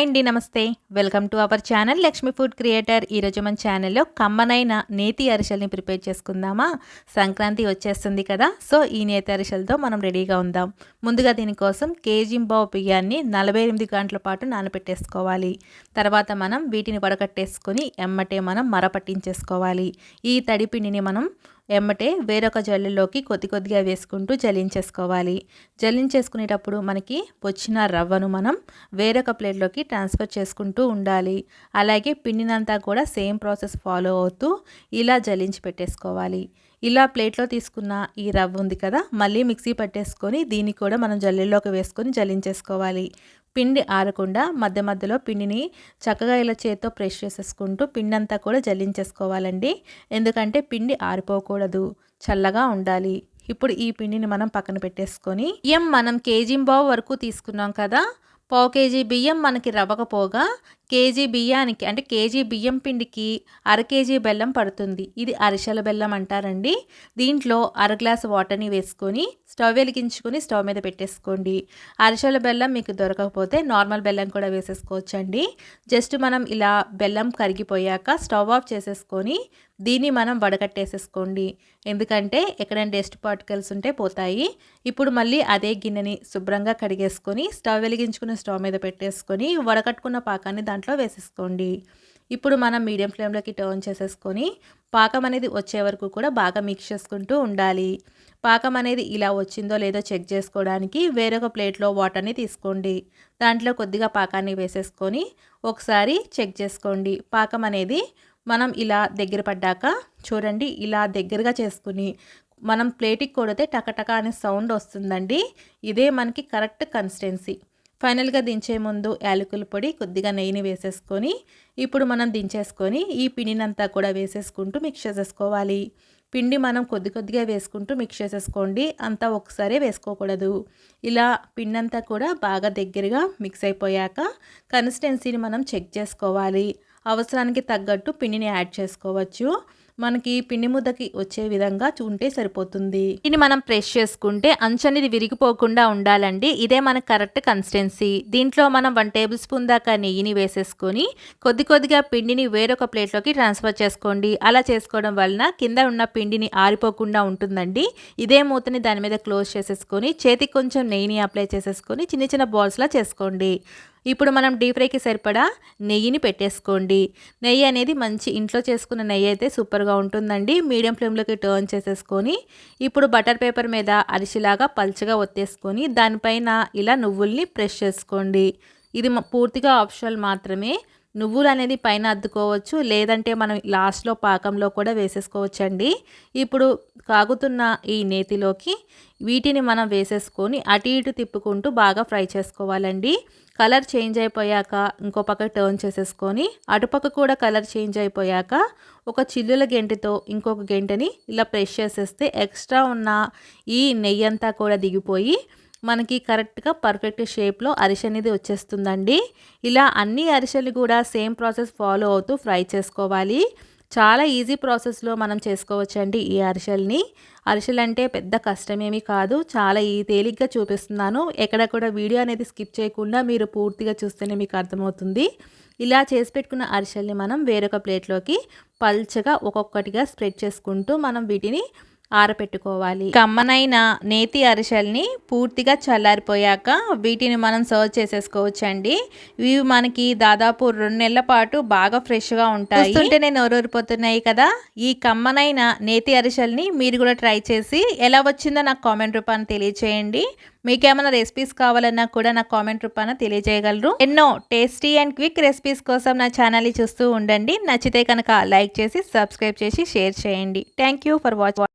Hi అండి నమస్తే. Welcome to our channel Lakshmi food creator. ఈరోజు మన ఛానల్లో కమ్మనైన నేతి అరిసెల్ని ప్రిపేర్ చేసుకుందామా? సంక్రాంతి వచ్చేస్తుంది కదా సో ఈ నేతి అరిసెలతో మనం రెడీగా ఉందాం. ముందుగా దీనికోసం కేజీ బావు బియ్యాన్ని నలభై ఎనిమిది గంటల పాటు నానబెట్టేసుకోవాలి. తర్వాత మనం వీటిని వడకట్టేసుకొని ఎమ్మటే మనం మర పట్టించేసుకోవాలి ఈ తడిపిండిని మనం ఎమ్మటే వేరొక జల్లులోకి కొద్ది కొద్దిగా వేసుకుంటూ జల్లించేసుకోవాలి. జల్లించేసుకునేటప్పుడు మనకి వచ్చిన రవ్వను మనం వేరొక ప్లేట్లోకి ట్రాన్స్ఫర్ చేసుకుంటూ ఉండాలి. అలాగే పిండినంతా కూడా సేమ్ ప్రాసెస్ ఫాలో అవుతూ ఇలా జల్లించి పెట్టేసుకోవాలి. ఇలా ప్లేట్లో తీసుకున్న ఈ రవ్వ ఉంది కదా మళ్ళీ మిక్సీ పట్టేసుకొని దీన్ని కూడా మనం జల్లెల్లోకి వేసుకొని జల్లించేసుకోవాలి. పిండి ఆరకుండా మధ్య మధ్యలో పిండిని చక్కగా ఇలా చేత్తో ప్రెష్ చేసేసుకుంటూ పిండి అంతా కూడా జల్లించేసుకోవాలండి. ఎందుకంటే పిండి ఆరిపోకూడదు చల్లగా ఉండాలి. ఇప్పుడు ఈ పిండిని మనం పక్కన పెట్టేసుకొని ఏం మనం కేజీ బావు వరకు తీసుకున్నాం కదా పావు కేజీ బియ్యం మనకి రవ్వకపోగా కేజీ బియ్యానికి అంటే కేజీ బియ్యం పిండికి అర కేజీ బెల్లం పడుతుంది. ఇది అరిసెల బెల్లం అంటారండి. దీంట్లో అర గ్లాస్ వాటర్ని వేసుకొని స్టవ్ వెలిగించుకొని స్టవ్ మీద పెట్టేసుకోండి. అరిసెల బెల్లం మీకు దొరకకపోతే నార్మల్ బెల్లం కూడా వేసేసుకోవచ్చండి. జస్ట్ మనం ఇలా బెల్లం కరిగిపోయాక స్టవ్ ఆఫ్ చేసేసుకొని దీన్ని మనం వడకట్టేసేసుకోండి. ఎందుకంటే ఎక్కడైనా డస్ట్ పార్టికల్స్ ఉంటే పోతాయి. ఇప్పుడు మళ్ళీ అదే గిన్నెని శుభ్రంగా కడిగేసుకొని స్టవ్ వెలిగించుకుని స్టవ్ మీద పెట్టేసుకొని వడకట్టుకున్న పాకాన్ని దాంట్లో వేసేసుకోండి. ఇప్పుడు మనం మీడియం ఫ్లేమ్లోకి టర్న్ చేసేసుకొని పాకం అనేది వచ్చే వరకు కూడా బాగా మిక్స్ చేసుకుంటూ ఉండాలి. పాకం అనేది ఇలా వచ్చిందో లేదో చెక్ చేసుకోవడానికి వేరొక ప్లేట్లో వాటర్ని తీసుకోండి. దాంట్లో కొద్దిగా పాకాన్ని వేసేసుకొని ఒకసారి చెక్ చేసుకోండి. పాకం అనేది మనం ఇలా దగ్గర పడ్డాక చూడండి ఇలా దగ్గరగా చేసుకుని మనం ప్లేట్కి కొడితే టకటక అనే సౌండ్ వస్తుందండి. ఇదే మనకి కరెక్ట్ కన్సిస్టెన్సీ. ఫైనల్గా దించే ముందు యాలకుల పొడి కొద్దిగా నెయ్యిని వేసేసుకొని ఇప్పుడు మనం దించేసుకొని ఈ పిండినంతా కూడా వేసేసుకుంటూ మిక్స్ చేసేసుకోవాలి. పిండి మనం కొద్ది కొద్దిగా వేసుకుంటూ మిక్స్ చేసేసుకోండి. అంతా ఒకసారి వేసుకోకూడదు. ఇలా పిండి అంతా కూడా బాగా దగ్గరగా మిక్స్ అయిపోయాక కన్సిస్టెన్సీని మనం చెక్ చేసుకోవాలి. అవసరానికి తగ్గట్టు పిండిని యాడ్ చేసుకోవచ్చు. మనకి పిండి ముద్దకి వచ్చే విధంగా చూంటే సరిపోతుంది. ఇది మనం ప్రెస్ చేసుకుంటే అంచనిది అనేది విరిగిపోకుండా ఉండాలండి. ఇదే మనకు కరెక్ట్ కన్సిస్టెన్సీ. దీంట్లో మనం వన్ టేబుల్ స్పూన్ దాకా నెయ్యిని వేసేసుకొని కొద్ది కొద్దిగా పిండిని వేరొక ప్లేట్లోకి ట్రాన్స్ఫర్ చేసుకోండి. అలా చేసుకోవడం వలన కింద ఉన్న పిండిని ఆరిపోకుండా ఉంటుందండి. ఇదే మూతని దాని మీద క్లోజ్ చేసేసుకొని చేతికి కొంచెం నెయ్యిని అప్లై చేసేసుకొని చిన్న చిన్న బాల్స్లా చేసుకోండి. ఇప్పుడు మనం డీప్ ఫ్రైకి సరిపడా నెయ్యిని పెట్టేసుకోండి. నెయ్యి అనేది మంచి ఇంట్లో చేసుకున్న నెయ్యి అయితే సూపర్గా ఉంటుందండి. మీడియం ఫ్లేమ్లోకి టర్న్ చేసేసుకొని ఇప్పుడు బటర్ పేపర్ మీద అరిసిలాగా పల్చగా ఒత్తేసుకొని దానిపైన ఇలా నువ్వుల్ని ప్రెస్ చేసుకోండి. ఇది పూర్తిగా ఆప్షనల్ మాత్రమే. నువ్వులు అనేది పైన అద్దుకోవచ్చు లేదంటే మనం లాస్ట్లో పాకంలో కూడా వేసేసుకోవచ్చండి. ఇప్పుడు కాగుతున్న ఈ నేతిలోకి వీటిని మనం వేసేసుకొని అటు ఇటు తిప్పుకుంటూ బాగా ఫ్రై చేసుకోవాలండి. కలర్ చేంజ్ అయిపోయాక ఇంకో పక్క టర్న్ చేసేసుకొని అటుపక్క కూడా కలర్ చేంజ్ అయిపోయాక ఒక చిల్లుల గెంటితో ఇంకొక గెంటని ఇలా ప్రెస్ చేసేస్తే ఎక్స్ట్రా ఉన్న ఈ నెయ్యి అంతా కూడా దిగిపోయి మనకి కరెక్ట్గా పర్ఫెక్ట్ షేప్లో అరిసె అనేది వచ్చేస్తుందండి. ఇలా అన్ని అరిసెలు కూడా సేమ్ ప్రాసెస్ ఫాలో అవుతూ ఫ్రై చేసుకోవాలి. చాలా ఈజీ ప్రాసెస్లో మనం చేసుకోవచ్చండి ఈ అరిసెల్ని అరిసెలు అంటే పెద్ద కష్టమేమీ కాదు. చాలా ఈ తేలిగ్గా చూపిస్తున్నాను. ఎక్కడ కూడా వీడియో అనేది స్కిప్ చేయకుండా మీరు పూర్తిగా చూస్తేనే మీకు అర్థమవుతుంది. ఇలా చేసి పెట్టుకున్న అరిసెల్ని మనం వేరొక ప్లేట్లోకి పల్చగా ఒక్కొక్కటిగా స్ప్రెడ్ చేసుకుంటూ మనం వీటిని ఆరపెట్టుకోవాలి. కమ్మనైన నేతి అరిసెల్ని పూర్తిగా చల్లారిపోయాక వీటిని మనం సర్వ్ చేసేసుకోవచ్చండి. ఇవి మనకి దాదాపు రెండు నెలల పాటు బాగా ఫ్రెష్గా ఉంటాయి. నేను నోరూరిపోతున్నాయి కదా. ఈ కమ్మనైన నేతి అరిసెల్ని మీరు కూడా ట్రై చేసి ఎలా వచ్చిందో నాకు కామెంట్ రూపాన్ని తెలియచేయండి. మీకేమైనా రెసిపీస్ కావాలన్నా కూడా నాకు కామెంట్ రూపాన తెలియజేయగలరు ఎన్నో టేస్టీ అండ్ క్విక్ రెసిపీస్ కోసం నా ఛానల్ని చూస్తూ ఉండండి. నచ్చితే కనుక లైక్ చేసి సబ్స్క్రైబ్ చేసి షేర్ చేయండి. Thank for watch